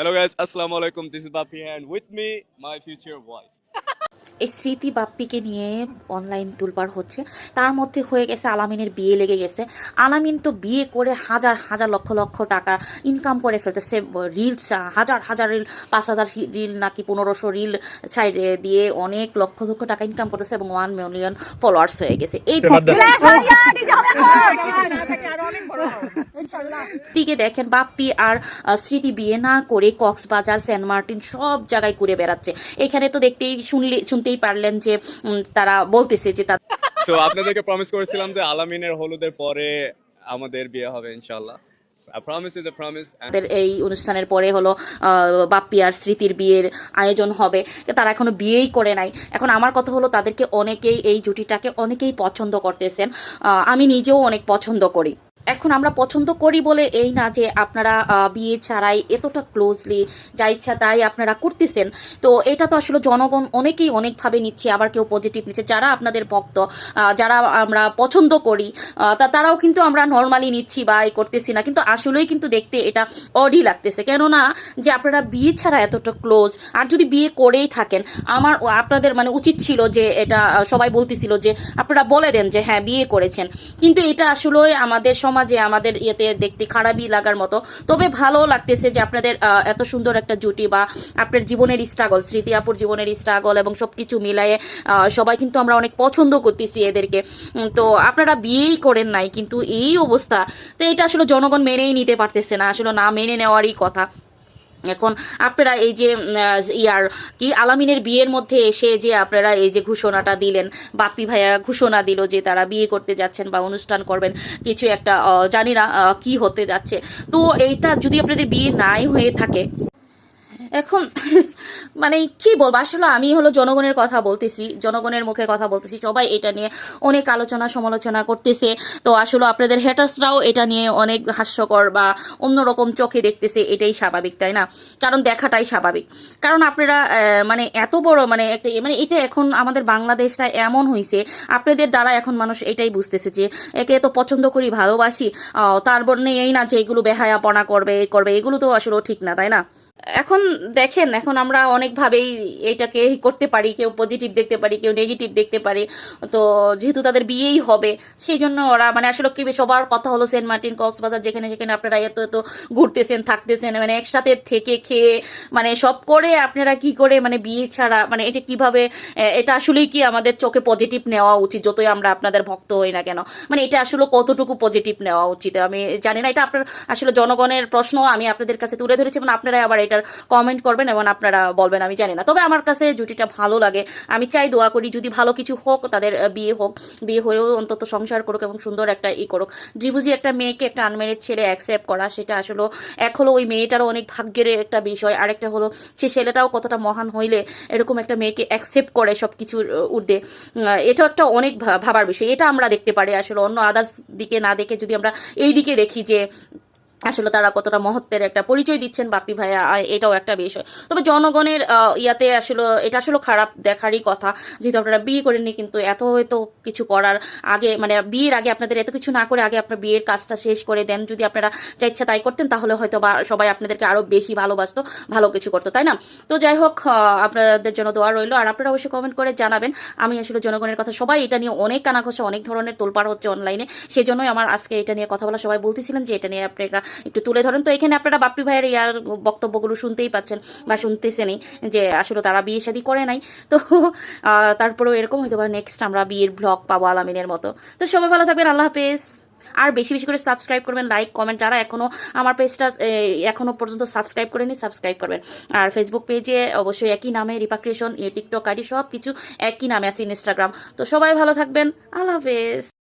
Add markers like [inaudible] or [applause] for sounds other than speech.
Hello guys, Assalamu alaikum. This is Bapi and with me my future wife. এই স্মৃতি বাপ্পিকে নিয়ে online তুলপার হচ্ছে। তার মধ্যে হয়ে গেছে আলামিনের বিয়ে লেগে গেছে। আলামিন তো বিয়ে করে হাজার হাজার লক্ষ লক্ষ টাকা ইনকাম করে ফেলতেছে। রিলস হাজার হাজার রিল পাঁচ হাজার রিল নাকি পনেরোশো রিল সাইডে দিয়ে অনেক লক্ষ লক্ষ টাকা ইনকাম করতেছে এবং ওয়ান মিলিয়ন ফলোয়ার্স হয়ে গেছে। এই দিকে দেখেন বাপ্পি আর স্মৃতি বিয়ে না করে কক্সবাজার সেন্ট মার্টিন সব জায়গায় ঘুরে বেড়াচ্ছে। এখানে তো দেখতেই শুনলে শুনতেই পারলেন যে উম, তারা বলতেছে যে তার আপনাদেরকে প্রমিস করেছিলাম যে আলামিনের হলুদের পরে আমাদের বিয়ে হবে ইনশাআল্লাহ। এই অনুষ্ঠানের পরে হলো বাপ্পি আর স্মৃতির বিয়ের আয়োজন হবে। তারা এখনও বিয়েই করে নাই। এখন আমার কথা হলো, তাদেরকে অনেকেই এই জুটিটাকে অনেকেই পছন্দ করতেছেন। আমি নিজেও অনেক পছন্দ করি। এখন আমরা পছন্দ করি বলে এই না যে আপনারা বিয়ে ছাড়াই এতটা ক্লোজলি যা ইচ্ছা তাই আপনারা করতেছেন। তো এটা তো আসলে জনগণ অনেকেই অনেকভাবে নিচ্ছে, আবার কেউ পজিটিভ নিচ্ছে। যারা আপনাদের ভক্ত যারা আমরা পছন্দ করি তা তারাও কিন্তু আমরা নর্মালি নিচ্ছি বা এ করতেছি না। কিন্তু আসলেই কিন্তু দেখতে এটা অডি লাগতেছে। কেননা যে আপনারা বিয়ে ছাড়া এতটা ক্লোজ আর যদি বিয়ে করেই থাকেন, আমার আপনাদের মানে উচিত ছিল যে এটা সবাই বলতেছিল যে আপনারা বলে দেন যে হ্যাঁ বিয়ে করেছেন। কিন্তু এটা আসলে আমাদের সমাজে আমাদের ইয়েতে দেখতে খারাপই লাগার মতো। তবে ভালো লাগতেছে যে আপনাদের এত সুন্দর একটা জুটি বা আপনার জীবনের স্ট্রাগল স্মৃতি আপুর জীবনের স্ট্রাগল এবং সব কিছু মিলায়ে সবাই কিন্তু আমরা অনেক পছন্দ করতেছি এদেরকে। তো আপনারা বিয়েই করেন নাই, কিন্তু এই অবস্থা, তো এটা আসলে জনগণ মেনেই নিতে পারতেছে না, আসলে না মেনে নেওয়ারই কথা। এখন আপনারা এই যে ইয়ার কি আলামিনের বিয়ের মধ্যে এসে যে আপনারা এই যে ঘোষণাটা দিলেন, বাপ্পি ভাইয়া ঘোষণা দিল যে তারা বিয়ে করতে যাচ্ছেন বা অনুষ্ঠান করবেন, কিছু একটা জানি না কি হতে যাচ্ছে। তো এইটা যদি আপনাদের বিয়ে নাই হয়ে থাকে এখন [laughs] মানে কি বলব? আসলে আমি হলো জনগণের কথা বলতেছি, জনগণের মুখের কথা বলতেছি, সবাই এটা নিয়ে অনেক আলোচনা সমালোচনা করতেছে। তো আসলে আপনাদের হেটার্সরাও এটা নিয়ে অনেক হাস্যকর বা অন্যরকম চোখে দেখতেছে, এটাই স্বাভাবিক, তাই না? কারণ দেখাটাই স্বাভাবিক। কারণ আপনারা মানে এত বড় মানে একটা মানে এটা এখন আমাদের বাংলাদেশটা এমন হয়েছে আপনাদের দ্বারা এখন মানুষ এটাই বুঝতেছে যে, একে তো পছন্দ করি, ভালোবাসি তার বন্যে এই না যে এগুলো বেহায়াপনা করবে করবে, এগুলো তো আসলে ঠিক না, তাই না? এখন দেখেন, এখন আমরা অনেকভাবেই এটাকে করতে পারি, কেউ পজিটিভ দেখতে পারি, কেউ নেগেটিভ দেখতে পারি। তো যেহেতু তাদের বিয়েই হবে, সেই জন্য ওরা মানে আসলে কি সবার কথা হলো সেন্ট মার্টিন কক্সবাজার, যেখানে সেখানে আপনারা এত এত ঘুরতেছেন, থাকতেছেন মানে একসাথে থেকে খেয়ে মানে সব করে আপনারা কি করে মানে বিয়ে ছাড়া মানে এটা কীভাবে এটা আসলেই কি আমাদের চোখে পজিটিভ নেওয়া উচিত, যতই আমরা আপনাদের ভক্ত হই না কেন? মানে এটা আসলে কতটুকু পজিটিভ নেওয়া উচিত? আমি জানি না, এটা আপনার আসলে জনগণের প্রশ্ন, আমি আপনাদের কাছে তুলে ধরেছি এবং আপনারা আবার এটার কমেন্ট করবেন এবং আপনারা বলবেন, আমি জানি না। তবে আমার কাছে জুটিটা ভালো লাগে। আমি চাই দোয়া করি, যদি ভালো কিছু হোক, তাদের বিয়ে হোক, বিয়ে হয়েও অন্তত সংসার করুক এবং সুন্দর একটা ই করুক। ত্রিভুজি একটা মেয়েকে একটা আনমেরিড ছেলে অ্যাকসেপ্ট করা, সেটা আসলে এক হলো ওই মেয়েটারও অনেক ভাগ্যের একটা বিষয়, আরেকটা হলো সে ছেলেটাও কতটা মহান হইলে এরকম একটা মেয়েকে অ্যাকসেপ্ট করে সব কিছুর ঊর্ধ্বে। এটা একটা অনেক ভাবার বিষয়। এটা আমরা দেখতে পারি আসলে অন্য আদার্স দিকে না দেখে যদি আমরা এই দিকে দেখি যে আসলে তারা কতটা মহত্বের একটা পরিচয় দিচ্ছেন বাপ্পি ভাইয়া এটাও একটা বিষয়। তবে জনগণের ইয়াতে আসলে এটা আসলে খারাপ দেখারই কথা। যেহেতু আপনারা বিয়ে করেননি কিন্তু এত হয়তো কিছু করার আগে মানে বিয়ের আগে আপনাদের এত কিছু না করে আগে আপনার বিয়ের কাজটা শেষ করে দেন। যদি আপনারা যা ইচ্ছা তাই করতেন তাহলে হয়তো বা সবাই আপনাদেরকে আরও বেশি ভালোবাসতো, ভালো কিছু করতো, তাই না? তো যাই হোক আপনাদের জন্য দোয়া রইল। আর আপনারা অবশ্যই কমেন্ট করে জানাবেন, আমি আসলে জনগণের কথা সবাই এটা নিয়ে অনেক কানাঘষা, অনেক ধরনের তোলপাড় হচ্ছে অনলাইনে সেজন্যই আমার আজকে এটা নিয়ে কথা বলা সবাই বলতেছিলেন যে এটা নিয়ে আপনারা একটু তুলে ধরেন। তো এখানে আপনারা বাপ্পি ভাইয়ের ইয়ার বক্তব্যগুলো শুনতেই পাচ্ছেন বা শুনতেছেনই যে আসলে তারা বিয়ে শাদী করে নাই। তো তারপরেও এরকম হয়তো বা নেক্সট আমরা বিয়ের ব্লগ পাবো আলামিনের মতো। তো সবাই ভালো থাকবেন, আল্লাহ হাফেজ। আর বেশি বেশি করে সাবস্ক্রাইব করবেন লাইক কমেন্ট যারা এখনও আমার পেজটা এখনও পর্যন্ত সাবস্ক্রাইব করেনি সাবস্ক্রাইব করবেন। আর ফেসবুক পেজে অবশ্যই একই নামে রিপাক্রিয়েশন টিকটক আইডি সব কিছু একই নামে আছে ইনস্টাগ্রাম তো সবাই ভালো থাকবেন, আল্লাহ হাফেজ।